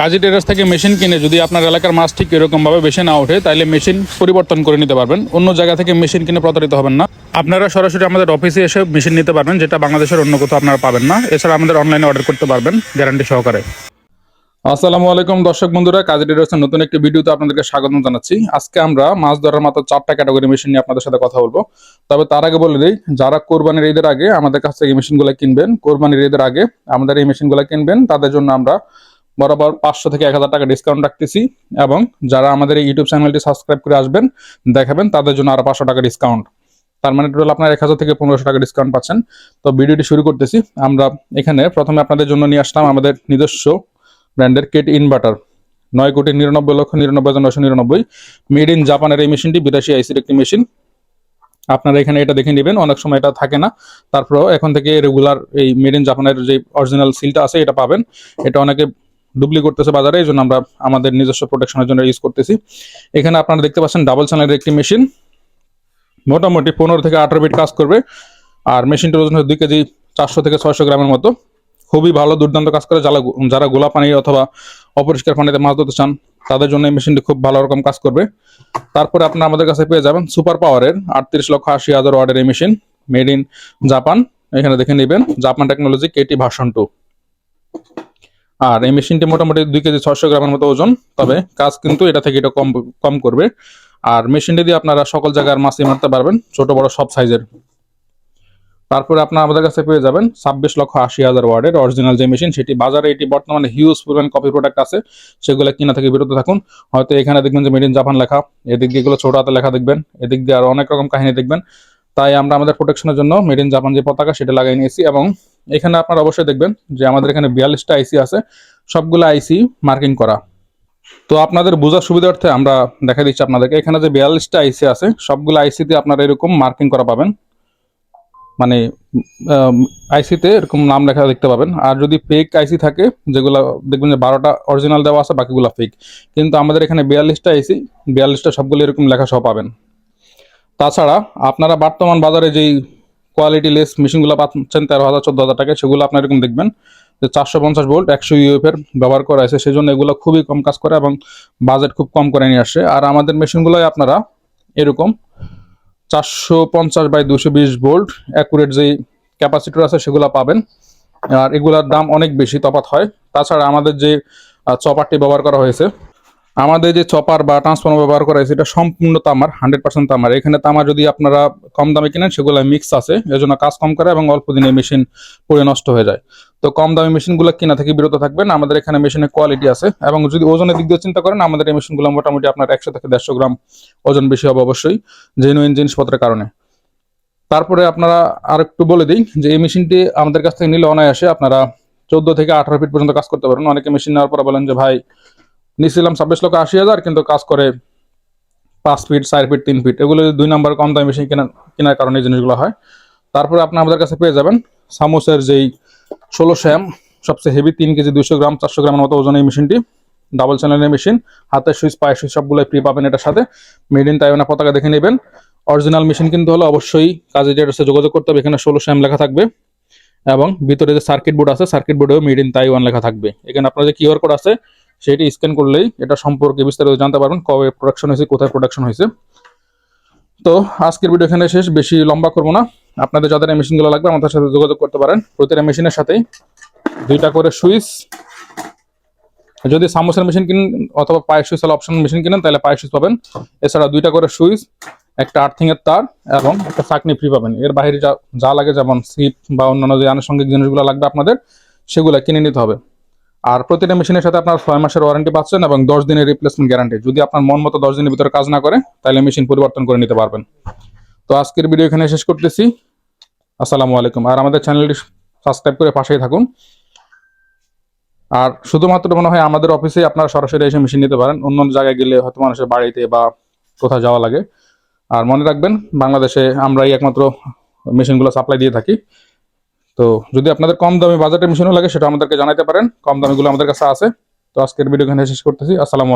কাজী টেরাস থেকে মেশিন কিনে যদি আপনার এলাকার মাছ ঠিক এরকমভাবে বেশি না ওঠে তাহলে মেশিন পরিবর্তন করে নিতে পারবেন। অন্য জায়গা থেকে মেশিন কিনে প্রতারিত হবেন না। আপনারা সরাসরি আমাদের অফিসে এসে মেশিন নিতে পারবেন, যেটা বাংলাদেশের অন্য কোথাও আপনারা পাবেন না। এছাড়া আমাদের অনলাইনে অর্ডার করতে পারবেন গ্যারান্টি সহকারে। আসসালামু আলাইকুম দর্শক বন্ধুরা, কাজী টেরাসের নতুন একটি ভিডিওতে আপনাদেরকে স্বাগত জানাচ্ছি। আজকে আমরা মাছ ধরার মাত্র চারটা ক্যাটাগরি মেশিন নিয়ে আপনাদের সাথে কথা বলব। তবে তার আগে বলে দিই, যারা কোরবানির ঈদের আগে আমাদের কাছ থেকে মেশিনগুলো কিনবেন, কোরবানির ঈদের আগে আমাদের এই মেশিনগুলো কিনবেন, তাদের জন্য আমরা বরাবর পাঁচশো থেকে এক হাজার টাকা ডিসকাউন্ট রাখতেছি এবং যারা আমাদের ইউটিউব চ্যানেলটি সাবস্ক্রাইব করে আসবেন, দেখাবেন, তাদের জন্য আরও পাঁচশো টাকা ডিসকাউন্ট তার মানে টোটাল আপনার এক হাজার থেকে পনেরোশো টাকা ডিসকাউন্ট পাচ্ছেন। তো ভিডিওটি শুরু করতেছি। আমরা এখানে প্রথমে আপনাদের জন্য নিয়ে আসলাম আমাদের নিজস্ব ব্র্যান্ডের কেট ইনভার্টার নয় কোটি নিরানব্বই লক্ষ নিরানব্বই হাজার নশো নিরানব্বই। মেড ইন জাপানের এই মেশিনটি বিরাশি আইসির একটি মেশিন আপনারা এখানে এটা দেখে নেবেন, অনেক সময় এটা থাকে না। তারপরেও এখন থেকে রেগুলার এই মেড ইন জাপানের যে অরিজিনাল সিলটা আছে, এটা পাবেন। এটা অনেকে ডুপ্লি করতেছে বাজারে এই জন্য আমরা আমাদের নিজস্ব প্রোটেকশনের জন্য ইউজ করতেছি। এখানে আপনারা দেখতে পাচ্ছেন ডাবল চ্যানেলের একটি মেশিন মোটামুটি পনেরো থেকে আঠারো বিট কাজ করবে। আর মেশিনটার ওজন দুই কেজি চারশো থেকে ছয়শো গ্রামের মতো। খুবই ভালো দুর্দান্ত কাজ করে যারা যারা গোলা পানি অথবা অপরিষ্কার পানিতে মাছ ধরতে চান, তাদের জন্য এই মেশিনটি খুব ভালো রকম কাজ করবে। তারপরে আপনারা আমাদের কাছে পেয়ে যাবেন সুপার পাওয়ারের আটত্রিশ লক্ষ আশি হাজার ওয়ার্ডের এই মেশিন মেড ইন জাপান এখানে দেখে নেবেন Japan technology KT version two আর এই মেশিনটি মোটামুটি দুই কেজি ছয়শো গ্রামের মতো ওজন, তবে কাজ কিন্তু এটা থেকে এটা কম কম করবে। আর মেশিনটি দিয়ে আপনারা সকল জায়গার মাছই মারতে পারবেন, ছোট, বড়, সব সাইজের তারপরে আপনারা আমাদের কাছে পেয়ে যাবেন ছাব্বিশ লক্ষ আশি হাজার ওয়ার্ডের অরিজিনাল যে মেশিন সেটি বাজারে এটি বর্তমানে হিউজ পরিমাণ কপি প্রোডাক্ট আছে, সেগুলো কিনা থেকে বিরত থাকুন। হয়তো এখানে দেখবেন যে মেড ইন জাপান লেখা, এদিক দিয়ে এগুলো ছোট হাতে লেখা দেখবেন, এদিক দিয়ে আরও অনেক রকম কাহিনী দেখবেন। তাই আমরা আমাদের প্রোটেকশনের জন্য মেড ইন জাপান যে পতাকা সেটা লাগাই নিয়েছি এবং এখানে আপনারা অবশ্যই দেখবেন যে আমাদের এখানে বিয়াল্লিশটা আইসি আছে, সবগুলো আইসি মার্কিং করা। তো আপনাদের বোঝার সুবিধার্থে আমরা দেখা দিচ্ছি আপনাদেরকে, এখানে যে বিয়াল্লিশটা আইসি আছে, সবগুলো আইসিতে আপনারা এরকম মার্কিং করা পাবেন। মানে আইসিতে এরকম নাম লেখা দেখতে পাবেন। আর যদি ফেক আইসি থাকে, যেগুলো দেখবেন যে বারোটা অরিজিনাল দেওয়া আছে, বাকিগুলো ফেক কিন্তু আমাদের এখানে বিয়াল্লিশটা আইসি বিয়াল্লিশটা সবগুলো এরকম লেখা সহ পাবেন। তাছাড়া আপনারা বর্তমান বাজারে যেই কোয়ালিটি লেস মেশিনগুলো পাচ্ছেন তেরো হাজার, চোদ্দ হাজার টাকা সেগুলো আপনার এরকম দেখবেন যে চারশো পঞ্চাশ ভোল্ট একশো ইউএফ এর ব্যবহার করা আছে সেই জন্য এগুলো খুবই কম কাজ করে এবং বাজেট খুব কম করে নিয়ে আসে। আর আমাদের মেশিনগুলোই আপনারা এরকম চারশো পঞ্চাশ বাই দুশো বিশ ভোল্ট অ্যাকুরেট যেই ক্যাপাসিটর আছে, সেগুলো পাবেন। আর এগুলার দাম অনেক বেশি তফাৎ হয়। তাছাড়া আমাদের যে চপারটি ব্যবহার করা হয়েছে আমাদের যে চপার বা ট্রান্সফর্মার ব্যবহার করা হয়েছে এটা সম্পূর্ণ তামার হান্ড্রেড পার্সেন্ট তামার। এখানে তামা যদি আপনারা কম দামে কিনেন, সেগুলো মিক্স আছে, এজন্য কাজ কম করে এবং অল্প দিনে মেশিন পুড়ে নষ্ট হয়ে যায়। তো কম দামি মেশিনগুলো কিনা থেকে বিরত থাকবেন। আমাদের এখানে মেশিনের কোয়ালিটি আছে এবং যদি ওজনের দিক দিয়ে চিন্তা করেন, আমাদের এই মেশিনগুলো মোটামুটি আপনার একশো থেকে দেড়শো গ্রাম ওজন বেশি হবে অবশ্যই জেনুইন জিনিসপত্রের কারণে। তারপরে আপনারা আর একটু বলে দিই যে এই মেশিনটি আমাদের কাছ থেকে নিলে অনায়াসে আপনারা চোদ্দ থেকে আঠারো ফিট পর্যন্ত কাজ করতে পারেন অনেকে মেশিন নেওয়ার পরে বলেন যে, ভাই নিয়েছিলাম ছাব্বিশ লক্ষ আশি হাজার, কিন্তু কাজ করে পাঁচ ফিট, চার ফিট, তিন ফিট। এগুলো দুই নাম্বার কম দামি মেশিন কেনার কেনার কারণে এই জিনিসগুলো হয়। তারপরে আপনি আমাদের কাছে পেয়ে যাবেন সামোসের যেই ষোলো শ্যাম, সবচেয়ে হেভি তিন কেজি দুইশো গ্রাম, চারশো গ্রামের মতো ওজন এই মেশিনটি। ডাবল চ্যানেলের মেশিন হাতের সুইচ পায়ের সুইচ সবগুলো ফ্রি পাবেন এটার সাথে। মেড ইন তাইওয়ানা পতাকা দেখে নেবেন। অরিজিনাল মেশিন কিন্তু হলে অবশ্যই কাজে ডেটাসে যোগাযোগ করতে হবে, এখানে ষোলো শ্যাম লেখা থাকবে। এবং ভিতরে যে সার্কিট বোর্ড আছে সার্কিট বোর্ডেও মেড ইন তাইওয়ান লেখা থাকবে। এখানে আপনার যে কিউআর কোড আছে সেটি স্ক্যান করলেই এটা সম্পর্কে বিস্তারিত জানতে পারবেন কবে প্রোডাকশন হয়েছে, কোথায় প্রোডাকশন হয়েছে। তো আজকের ভিডিও এখানে শেষ, বেশি লম্বা করব না। আপনাদের যাদের মেশিনগুলো লাগবে, আমাদের সাথে যোগাযোগ করতে পারেন। প্রতিটা মেশিনের সাথেই দুইটা করে সুইচ। যদি সামোসের মেশিন কিনেন অথবা পায়ের সুইচ অপশন মেশিন কিনেন, তাহলে পায়ের সুইচ পাবেন। এছাড়া দুইটা করে সুইচ, একটা আর্থিং এর তার এবং একটা চাকনি ফ্রি পাবেন। এর বাইরে যা যা লাগে, যেমন সিট বা অন্যান্য যে আনুষঙ্গিক জিনিসগুলো লাগবে আপনাদের, সেগুলো কিনে নিতে হবে। আর প্রতিটা মেশিনের সাথে আপনার ছয় মাসের ওয়ারেন্টি পাচ্ছেন এবং দশ দিনের রিপ্লেসমেন্ট গ্যারান্টি যদি আপনার মন মতো দশ দিনের ভিতরে কাজ না করে, তাহলে মেশিন পরিবর্তন করে নিতে পারবেন। তো আজকের ভিডিও এখানে শেষ করতেছি। আসসালামু আলাইকুম। আর আমাদের চ্যানেলটি সাবস্ক্রাইব করে পাশেই থাকুন। আর শুধুমাত্র মনে হয় আমাদের অফিসে আপনারা সরাসরি এসে মেশিন নিতে পারেন। অন্য জায়গায় গেলে হয়তো মানুষের বাড়িতে বা কোথাও যাওয়া লাগে। আর মনে রাখবেন, বাংলাদেশে আমরাই একমাত্র মেশিনগুলো সাপ্লাই দিয়ে থাকি। তো যদি আপনাদের কম দামে বাজেটের মেশিনও লাগে, সেটা আমাদেরকে জানাতে পারেন। কম দামিগুলো আমাদের কাছে আছে। তো আজকের ভিডিও এখানে শেষ করতেছি। আসসালামু